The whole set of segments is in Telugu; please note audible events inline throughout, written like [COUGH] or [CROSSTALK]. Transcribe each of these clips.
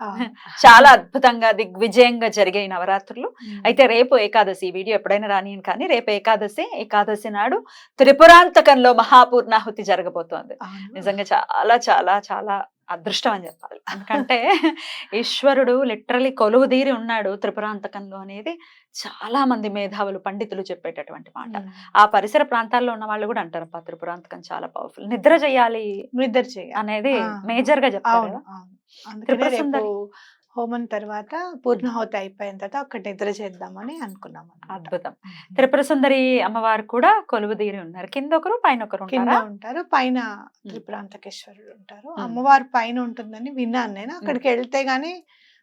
ఆ, [LAUGHS] చాలా అద్భుతంగా దిగ్విజయంగా జరిగాయి నవరాత్రులు. అయితే రేపు ఏకాదశి వీడియో ఎప్పుడైనా రానియను కానీ రేపు ఏకాదశి ఏకాదశి నాడు త్రిపురాంతకంలో మహాపూర్ణాహుతి జరగబోతోంది. నిజంగా చాలా చాలా చాలా అదృష్టం అని చెప్పాలి ఎందుకంటే ఈశ్వరుడు లిటరలీ కొలువు తీరి ఉన్నాడు త్రిపురాంతకంలో అనేది చాలా మంది మేధావులు పండితులు చెప్పేటటువంటి మాట. ఆ పరిసర ప్రాంతాల్లో ఉన్న వాళ్ళు కూడా అంటారు "అబ్బా, త్రిపురాంతకం చాలా పవర్ఫుల్ నిద్ర చేయాలి నిద్ర చేయాలి అనేది. మేజర్గా చెప్తారు త్రిపుర. హోమం తర్వాత పూర్ణాహుతి అయిపోయిన తర్వాత అక్కడ నిద్ర చేద్దామని అనుకున్నాం అన్నమాట. అద్భుతం. త్రిపుర సుందరి అమ్మవారు కూడా కొలువు తీరి ఉన్నారు. కింద ఒకరు పైన ఒకరు కింద ఉంటారా? ఉంటారు. పైన త్రిపురాంతకేశ్వరుడు ఉంటారు. అమ్మవారు పైన ఉంటుందని విన్నాను నేను. అక్కడికి వెళ్తే గానీ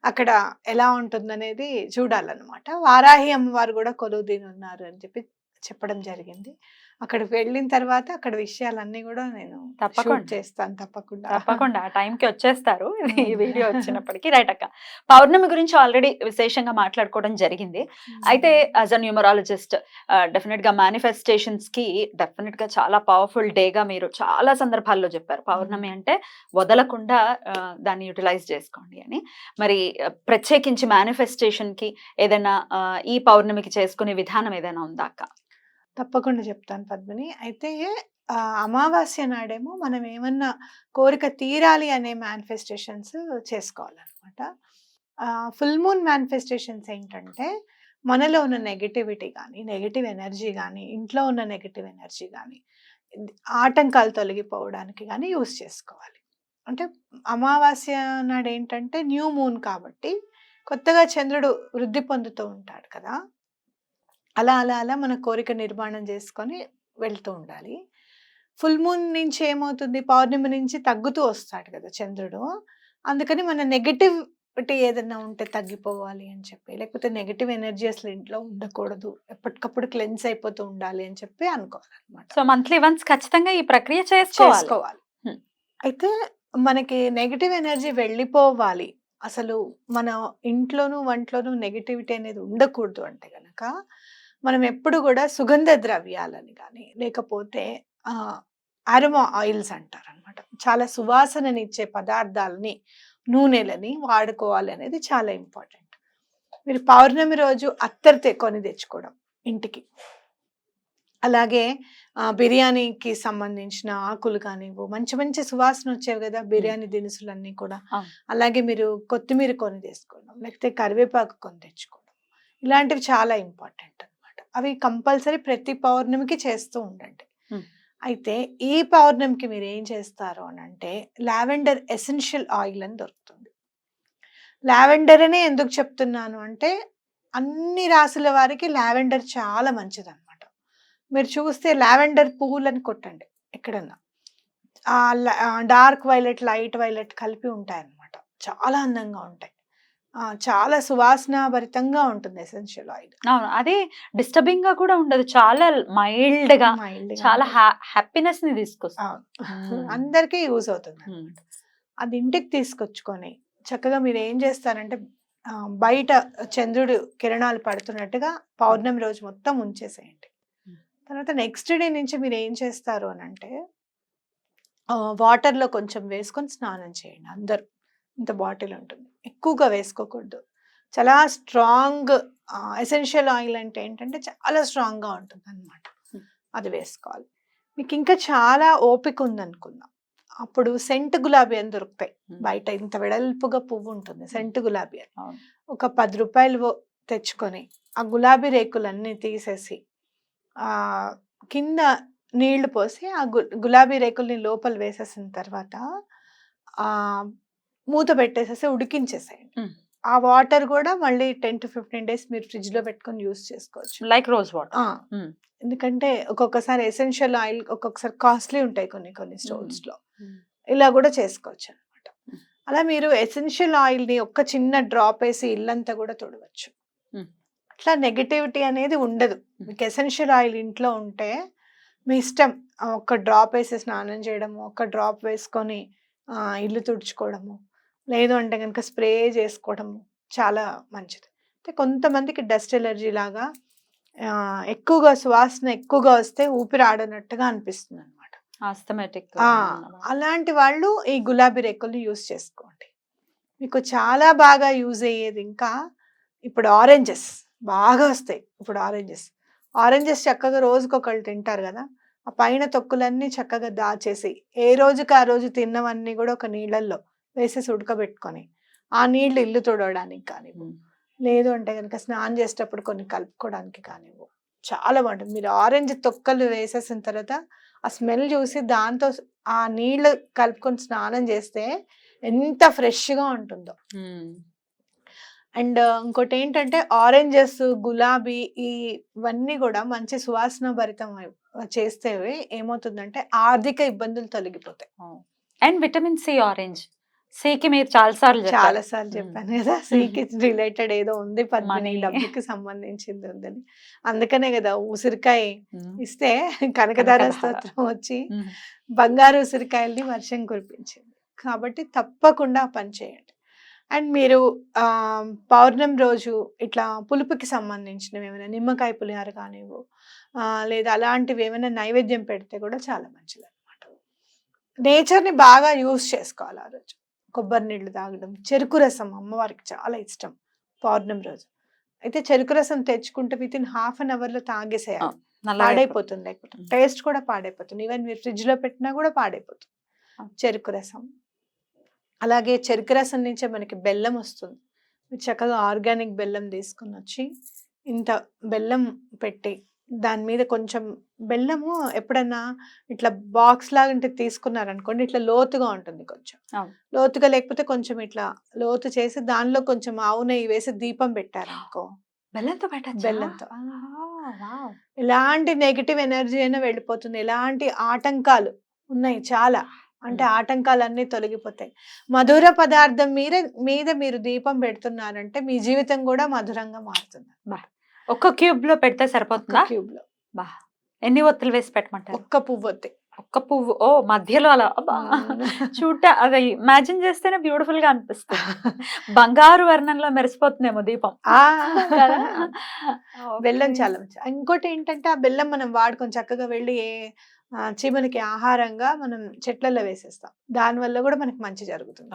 అక్కడ ఎలా ఉంటుందనేది చూడాలన్నమాట. వారాహి అమ్మవారు కూడా కొలువు దీని ఉన్నారు అని చెప్పి చెప్పడం జరిగింది. అక్కడికి వెళ్ళిన తర్వాత అక్కడ విషయాలన్నీ కూడా నేను తప్పకుండా. చేస్తాను తప్పకుండా. తప్పకుండా. ఆ time కి వచ్చేస్తారు ఈ. [LAUGHS] వీడియో వచ్చినప్పటికీ రైట్ అక్క. పౌర్ణమి గురించి ఆల్రెడీ విశేషంగా మాట్లాడుకోవడం జరిగింది. అయితే యాజ్ అ న్యూమరాలజిస్ట్ డెఫినెట్గా మేనిఫెస్టేషన్స్కి డెఫినెట్గా చాలా పవర్ఫుల్ డే గా మీరు చాలా సందర్భాల్లో చెప్పారు. పౌర్ణమి అంటే వదలకుండా దాన్ని యూటిలైజ్ చేసుకోండి అని. మరి ప్రత్యేకించి మేనిఫెస్టేషన్కి ఏదైనా ఈ పౌర్ణమికి చేసుకునే విధానం ఏదైనా ఉందా అక్క? తప్పకుండా చెప్తాను పద్మిని. అయితే అమావాస్య నాడేమో మనం ఏమన్నా కోరిక తీరాలి అనే మేనిఫెస్టేషన్స్ చేసుకోవాలన్నమాట. ఫుల్ మూన్ మేనిఫెస్టేషన్స్ ఏంటంటే మనలో ఉన్న నెగటివిటీ కానీ నెగిటివ్ ఎనర్జీ కానీ ఇంట్లో ఉన్న నెగటివ్ ఎనర్జీ కానీ ఆటంకాలు తొలగిపోవడానికి కానీ యూస్ చేసుకోవాలి. అంటే అమావాస్య నాడు ఏంటంటే న్యూ మూన్ కాబట్టి కొత్తగా చంద్రుడు వృద్ధి పొందుతూ ఉంటాడు కదా! అలా అలా అలా మన కోరిక నిర్మాణం చేసుకొని వెళ్తూ ఉండాలి. ఫుల్ మూన్ నుంచి ఏమవుతుంది? పౌర్ణమి నుంచి తగ్గుతూ వస్తాడు కదా చంద్రుడు. అందుకని మన నెగటివిటీ ఏదైనా ఉంటే తగ్గిపోవాలి అని చెప్పి లేకపోతే నెగటివ్ ఎనర్జీ అసలు ఇంట్లో ఉండకూడదు. ఎప్పటికప్పుడు క్లెన్స్ అయిపోతూ ఉండాలి అని చెప్పి అనుకోవాలన్నమాట. సో మంత్లీ వన్స్ ఖచ్చితంగా ఈ ప్రక్రియ చేసుకోవాలి. అయితే మనకి నెగటివ్ ఎనర్జీ వెళ్ళిపోవాలి. అసలు మన ఇంట్లోనూ వంటలోనూ నెగటివిటీ అనేది ఉండకూడదు అంటే గనక మనం ఎప్పుడు కూడా సుగంధ ద్రవ్యాలని కానీ లేకపోతే అరోమా ఆయిల్స్ అంటారు అనమాట చాలా సువాసననిచ్చే పదార్థాలని నూనెలని వాడుకోవాలి అనేది చాలా ఇంపార్టెంట్. మీరు పౌర్ణమి రోజు అత్తరు తె- కొని తెచ్చుకోవడం ఇంటికి. అలాగే బిర్యానీకి సంబంధించిన ఆకులు కానివ్వు మంచి మంచి సువాసన వచ్చేవి కదా బిర్యానీ దినుసులన్నీ కూడా. అలాగే మీరు కొత్తిమీర కొని తెచ్చుకోవడం లేకపోతే కరివేపాకు కొని తెచ్చుకోవడం. ఇలాంటివి చాలా ఇంపార్టెంట్. అవి కంపల్సరీ ప్రతి పౌర్ణమికి చేస్తూ ఉండండి. అయితే ఈ పౌర్ణమికి మీరు ఏం చేస్తారు అని అంటే లావెండర్ ఎసెన్షియల్ ఆయిల్ అని దొరుకుతుంది. లావెండర్ అనే ఎందుకు చెప్తున్నాను అంటే అన్ని రాసుల వారికి లావెండర్ చాలా మంచిది అనమాట మీరు చూస్తే లావెండర్ పువ్వులని కొట్టండి ఎక్కడన్నా. ఆ డార్క్ వైలెట్ లైట్ వైలెట్ కలిపి ఉంటాయి అన్నమాట చాలా అందంగా ఉంటాయి. చాలా సువాసన భరితంగా ఉంటుంది ఎసెన్షియల్ ఆయిల్. అవును. అది డిస్టర్బింగ్గా కూడా ఉండదు. చాలా మైల్డ్గా చాలా హ్యాపీనెస్ని తీసుకొస్తుంది. Hmm. అందరికీ యూజ్ అవుతుంది. అది ఇంటికి తీసుకొచ్చుకొని చక్కగా మీరు ఏం చేస్తారంటే బయట చంద్రుడు కిరణాలు పడుతున్నట్టుగా పౌర్ణమి రోజు మొత్తం ఉంచేసేయండి. తర్వాత నెక్స్ట్ డే నుంచి మీరు ఏం చేస్తారు అని అంటే వాటర్లో కొంచెం వేసుకొని స్నానం చేయండి అందరూ. ఇంత బాటిల్ ఉంటుంది. ఎక్కువగా వేసుకోకూడదు. చాలా స్ట్రాంగ్ ఎసెన్షియల్ ఆయిల్ అంటే ఏంటంటే చాలా స్ట్రాంగ్గా ఉంటుంది అనమాట. అది వేసుకోవాలి. మీకు ఇంకా చాలా ఓపిక ఉందనుకుందాం. అప్పుడు సెంట్ గులాబీ అని దొరుకుతాయి. బయట ఇంత వెడల్పుగా పువ్వు ఉంటుంది. సెంట్ గులాబీ అని. ఒక పది రూపాయలు తెచ్చుకొని ఆ గులాబీ రేకులన్నీ తీసేసి ఆ కింద నీళ్ళు పోసి ఆ గులాబీ రేకుల్ని లోపల వేసేసిన తర్వాత ఆ మూత పెట్టేసేసి ఉడికించేసేయండి. ఆ వాటర్ కూడా మళ్ళీ టెన్ టు ఫిఫ్టీన్ డేస్ మీరు ఫ్రిడ్జ్లో పెట్టుకొని యూస్ చేసుకోవచ్చు లైక్ రోజ్ వాటర్. ఎందుకంటే ఒక్కొక్కసారి ఎసెన్షియల్ ఆయిల్ ఒక్కొక్కసారి కాస్ట్లీ ఉంటాయి కొన్ని కొన్ని స్టోర్స్లో. ఇలా కూడా చేసుకోవచ్చు అనమాట. అలా మీరు ఎసెన్షియల్ ఆయిల్ని ఒక్క చిన్న డ్రాప్ వేసి ఇల్లంతా కూడా తుడవచ్చు. అట్లా నెగటివిటీ అనేది ఉండదు మీకు ఎసెన్షియల్ ఆయిల్ ఇంట్లో ఉంటే మీ ఇష్టం ఒక్క డ్రాప్ వేసి స్నానం చేయడము ఒక్క డ్రాప్ వేసుకొని ఇల్లు తుడుచుకోవడము లేదు అంటే కనుక స్ప్రే చేసుకోవడము చాలా మంచిది. అయితే కొంతమందికి డస్ట్ ఎలర్జీ లాగా ఎక్కువగా సువాసన ఎక్కువగా వస్తే ఊపిరి ఆడనట్టుగా అనిపిస్తుంది అనమాట అలాంటి వాళ్ళు ఈ గులాబీ రేకుల్ని యూస్ చేసుకోండి. మీకు చాలా బాగా యూజ్ అయ్యేది ఇంకా ఇప్పుడు ఆరెంజెస్ బాగా వస్తాయి ఇప్పుడు ఆరెంజెస్. ఆరెంజెస్ చక్కగా రోజుకొకళ్ళు తింటారు కదా ఆ పైన తొక్కులన్నీ చక్కగా దాచేసి ఏ రోజుకి ఆ రోజు తిన్నవన్నీ కూడా ఒక నీళ్ళల్లో వేసేసి ఉడకబెట్టుకొని ఆ నీళ్ళు ఇల్లు తుడవడానికి కానివ్వు. లేదు అంటే కనుక స్నానం చేసేటప్పుడు కొన్ని కలుపుకోవడానికి కానివ్వు. చాలా బాగుంటుంది. మీరు ఆరెంజ్ తొక్కలు వేసేసిన తర్వాత ఆ స్మెల్ చూసి దాంతో ఆ నీళ్ళు కలుపుకొని స్నానం చేస్తే ఎంత ఫ్రెష్గా ఉంటుందో. అండ్ ఇంకోటి ఏంటంటే ఆరెంజెస్ గులాబీ ఈ ఇవన్నీ కూడా మంచి సువాసన భరితం చేస్తే ఏమవుతుందంటే ఆర్థిక ఇబ్బందులు తొలగిపోతాయి. And vitamin C orange. సికి మీరు చాలా సార్లు చాలా సార్లు. చెప్పాను కదా. [LAUGHS] సీకి రిలేటెడ్ ఏదో ఉంది పద్మిని. డబ్బుకి సంబంధించింది ఉందని. అందుకనే కదా ఉసిరికాయ ఇస్తే కనకదార కనకధార. స్తోత్రం వచ్చి బంగారు ఉసిరికాయల్ని వర్షం కురిపించింది. కాబట్టి తప్పకుండా పని చేయండి. అండ్ మీరు ఆ, పౌర్ణమి రోజు ఇట్లా పులుపుకి సంబంధించినవి ఏమైనా నిమ్మకాయ పులిహార కానివ్వు ఆ, లేదా అలాంటివి ఏమైనా నైవేద్యం పెడితే కూడా చాలా మంచిది అనమాట నేచర్ని బాగా యూస్ చేసుకోవాలి ఆ రోజు. కొబ్బరి నీళ్ళు తాగడం చెరుకు రసం అమ్మవారికి చాలా ఇష్టం పౌర్ణమి రోజు. అయితే చెరుకు రసం తెచ్చుకుంటే విత్ ఇన్ హాఫ్ అన్ అవర్లో తాగేసేయాలి. పాడైపోతుంది లేకపోతే. టేస్ట్ కూడా పాడైపోతుంది. ఈవెన్ మీరు ఫ్రిడ్జ్లో పెట్టినా కూడా పాడైపోతుంది. చెరుకు రసం. అలాగే చెరుకు రసం నుంచే మనకి బెల్లం వస్తుంది. చక్కగా ఆర్గానిక్ బెల్లం తీసుకుని వచ్చి ఇంత బెల్లం పెట్టి దాని మీద కొంచెం బెల్లము ఎప్పుడన్నా ఇట్లా బాక్స్ లాగా తీసుకున్నారనుకోండి ఇట్లా లోతుగా ఉంటుంది కొంచెం. లోతుగా లేకపోతే కొంచెం ఇట్లా లోతు చేసి దానిలో కొంచెం ఆవు నెయ్యి వేసి దీపం పెట్టారనుకో. బెల్లంతో పెట్టచ్చు? బెల్లంతో. ఎలాంటి నెగిటివ్ ఎనర్జీ అయినా వెళ్ళిపోతుంది. ఎలాంటి ఆటంకాలు ఉన్నాయి చాలా. అంటే. ఆటంకాలన్నీ తొలగిపోతాయి. మధుర పదార్థం మీద మీద మీరు దీపం పెడుతున్నారంటే మీ జీవితం కూడా మధురంగా మారుతుంది. ఒక్క క్యూబ్లో పెడితే సరిపోతుందా? క్యూబ్లో బా. ఎన్ని ఒత్తులు వేసి పెట్టమంటారు? ఒక్క పువ్వొత్తి ఒక్క పువ్వు. ఓ మధ్యలో అలా. చూడ అది ఇమాజిన్ చేస్తేనే బ్యూటిఫుల్గా అనిపిస్తుంది. బంగారు వర్ణంలో మెరిసిపోతుందేమో దీపం? [LAUGHS] బెల్లం. చాలా ఇంకోటి ఏంటంటే ఆ బెల్లం మనం వాడుకొని చక్కగా వెళ్ళి ఏ చీమలకి ఆహారంగా మనం చెట్లలో వేసేస్తాం. దాని వల్ల కూడా మనకి మంచి జరుగుతుంది.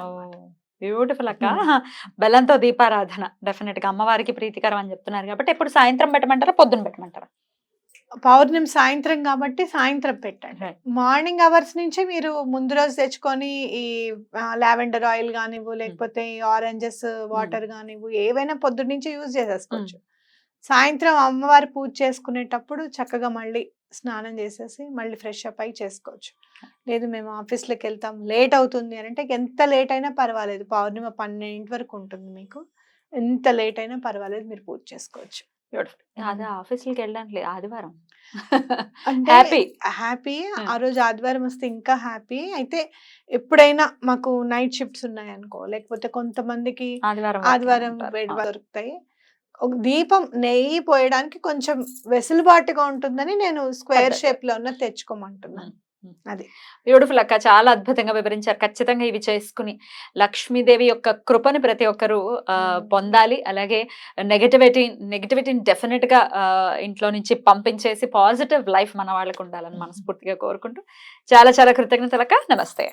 బ్యూటిఫుల్ అక్క. [LAUGHS] బెల్లంతో దీపారాధన. డెఫినెట్గా అమ్మవారికి ప్రీతికరం అని చెప్తున్నారు కాబట్టి ఎప్పుడు సాయంత్రం పెట్టమంటారా పొద్దున పెట్టమంటారా? పౌర్ణమి సాయంత్రం కాబట్టి సాయంత్రం పెట్టండి. మార్నింగ్ అవర్స్ నుంచి మీరు ముందు రోజు తెచ్చుకొని ఈ లావెండర్ ఆయిల్ కానివ్వు లేకపోతే ఈ ఆరెంజెస్ వాటర్ కానివ్వు ఏవైనా పొద్దు నుంచి యూజ్ చేసేసుకోవచ్చు. సాయంత్రం అమ్మవారి పూజ చేసుకునేటప్పుడు చక్కగా మళ్ళీ స్నానం చేసేసి మళ్ళీ ఫ్రెష్ అప్ అయి చేసుకోవచ్చు. లేదు మేము ఆఫీస్లోకి వెళ్తాం లేట్ అవుతుంది అని అంటే ఎంత లేట్ అయినా పర్వాలేదు. పౌర్ణిమ పన్నెండింటి వరకు ఉంటుంది మీకు. ఎంత లేట్ అయినా పర్వాలేదు మీరు పూజ చేసుకోవచ్చు. అదే ఆఫీసులకి వెళ్ళడానికి లేదు ఆదివారం. హ్యాపీ. హ్యాపీ. ఆ. రోజు ఆదివారం వస్తే ఇంకా హ్యాపీ. అయితే ఎప్పుడైనా మాకు నైట్ షిఫ్ట్స్ ఉన్నాయి అనుకో లేకపోతే కొంతమందికి ఆదివారం ఆదివారం. దొరుకుతాయి. ఒక దీపం నెయ్యి పోయడానికి కొంచెం వెసులుబాటుగా ఉంటుందని నేను స్క్వేర్. షేప్లో ఉన్న తెచ్చుకోమంటున్నాను అది. బ్యూటిఫుల్ అక్క చాలా అద్భుతంగా వివరించారు. ఖచ్చితంగా ఇవి చేసుకుని లక్ష్మీదేవి యొక్క కృపని ప్రతి ఒక్కరూ. పొందాలి. అలాగే నెగటివిటీ నెగటివిటీని డెఫినెట్గా ఇంట్లో నుంచి పంపించేసి పాజిటివ్ లైఫ్ మన వాళ్ళకు ఉండాలని మనస్ఫూర్తిగా కోరుకుంటూ చాలా చాలా కృతజ్ఞతలక్క. నమస్తే.